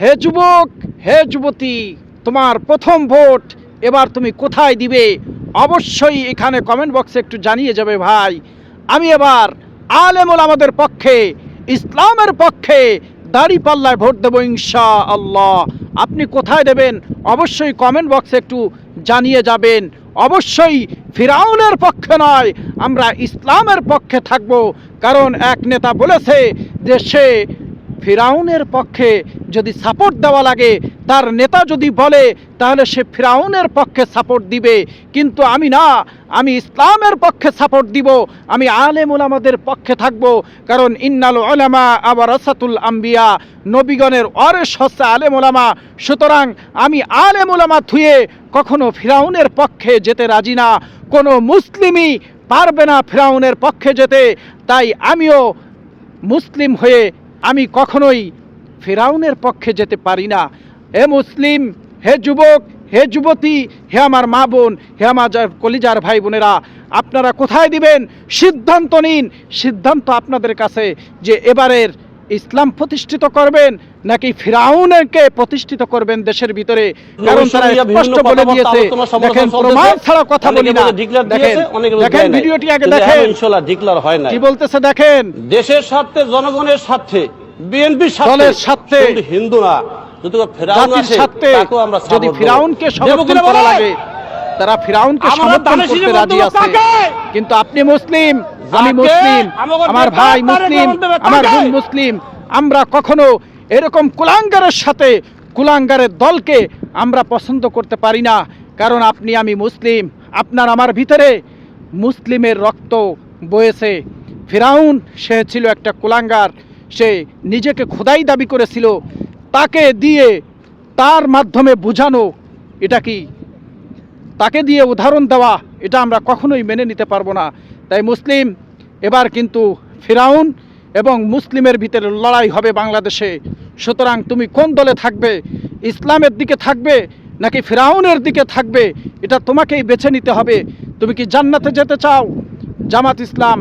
হে যুবক, হে যুবতী, তোমার প্রথম ভোট এবার তুমি কোথায় দিবে? অবশ্যই এখানে কমেন্ট বক্সে একটু জানিয়ে যাবে ভাই। আমি এবার আলেমুল আমাদের পক্ষে, ইসলামের পক্ষে দাড়ি পাল্লায় ভোট দেবো ইনশা আল্লাহ আপনি কোথায় দেবেন? অবশ্যই কমেন্ট বক্সে একটু জানিয়ে যাবেন। অবশ্যই ফিরাউনের পক্ষে নয়, আমরা ইসলামের পক্ষে থাকব। কারণ এক নেতা বলেছে যে সে ফিরাউনের পক্ষে যদি সাপোর্ট দেওয়া লাগে, তার নেতা যদি বলে, তাহলে সে ফিরাউনের পক্ষে সাপোর্ট দিবে। কিন্তু আমি না, আমি ইসলামের পক্ষে সাপোর্ট দিব, আমি আলেমুল আমাদের পক্ষে থাকব। কারণ ইন্নাল ওলামা আবার রসাতুল আম্বিয়া, নবীগণের অরেস হচ্ছে আলেম ওলামা সুতরাং আমি আলেম ওলামা থুয়ে কখনো ফিরাউনের পক্ষে যেতে রাজি না। কোনো মুসলিমই পারবে না ফিরাউনের পক্ষে যেতে। তাই আমিও মুসলিম হয়ে আমি কখনোই ফেরাউনের পক্ষে যেতে পারি না। হে মুসলিম হে যুবক হে যুবতী হে আমার মা বোন হে আমার কলিজার ভাই বোনেরা আপনারা কোথায় দিবেন? সিদ্ধান্ত নিন। সিদ্ধান্ত আপনাদের কাছে যে এবারের ইসলাম প্রতিষ্ঠিত করবেন নাকি ফিরাউনকে প্রতিষ্ঠিত করবেন দেশের ভিতরে? কারণ তারা স্পষ্ট বলে দিয়েছে দেখেন প্রমাণ ছাড়া কথা বলি না। দেখেন দেখেন ভিডিওটি আগে দেখেন। ইনশাআল্লাহ declare হয় না কি বলতেছে দেখেন? দেশের স্বার্থে জনগণের স্বার্থে বিএনপির দলের শুধু হিন্দু না যদি ফেরাউন জাতির আসে তাকেও আমরা যদি। ফিরাউনকে সমর্থন করা লাগে তারা ফিরাউনকে সমর্থন করতে রাজি আছে। কিন্তু আপনি মুসলিম আমি মুসলিম আমার ভাই মুসলিম আমার বোন মুসলিম আমরা কখনো এরকম কুলাঙ্গারের সাথে কুলাঙ্গারের দলকে আমরা পছন্দ করতে পারি না। কারণ আপনি আমি মুসলিম আপনার আমার ভিতরে মুসলিমের রক্ত বয়েছে। ফিরাউন সে ছিল একটা কুলাঙ্গার। সে নিজেকে খোদাই দাবি করেছিল, তাকে দিয়ে তার মাধ্যমে বোঝানো, এটা কি? তাকে দিয়ে উদাহরণ দেওয়া, এটা আমরা কখনোই মেনে নিতে পারব না। তাই মুসলিম, এবার কিন্তু ফিরাউন এবং মুসলিমের ভিতরে লড়াই হবে বাংলাদেশে। সুতরাং তুমি কোন দলে থাকবে? ইসলামের দিকে থাকবে নাকি ফিরাউনের দিকে থাকবে? এটা তোমাকেই বেছে নিতে হবে। তুমি কি জান্নাতে যেতে চাও? জামাত ইসলাম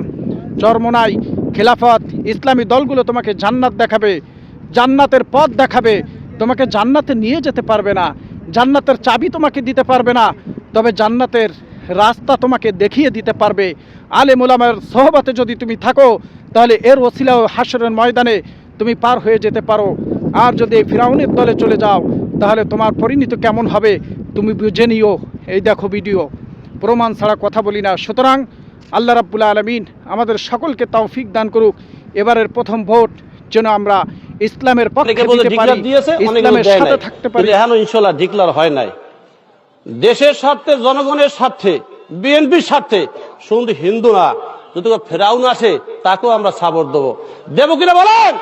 চরমনাই খেলাফত, ইসলামী দলগুলো তোমাকে জান্নাত দেখাবে, জান্নাতের পথ দেখাবে, তোমাকে জান্নাতে নিয়ে যেতে পারবে না, জান্নাতের চাবি তোমাকে দিতে পারবে না, তবে জান্নাতের রাস্তা তোমাকে দেখিয়ে দিতে পারবে। আলে মোলামের সহবাতে যদি তুমি থাকো, তাহলে এর ওসিলা ও হাসরের ময়দানে তুমি পার হয়ে যেতে পারো। আর যদি এই ফিরাউনের দলে চলে যাও, তাহলে তোমার পরিণতি কেমন হবে, তুমি বুঝে নিও। এই দেখো ভিডিও প্রমাণ ছাড়া কথা বলি না। সুতরাং আল্লাহ রাবুল্লা আলমিন আমাদের সকলকে তৌফিক দান করুক। এবারের প্রথম ভোট যেন আমরা ইসলামের পক্ষে দিতে পারি declare দিয়েছে অনেকে বলে ইসলামের সাথে থাকতে পারি। কিন্তু ইনশাআল্লাহ ডিক্লার হয় নাই। দেশের স্বার্থে জনগণের স্বার্থে বিএনপির স্বার্থে শুধু হিন্দু না যদি ফেরাউন আসে তাকেও আমরা সাবর দেবো। দেবো কিনা বলেন?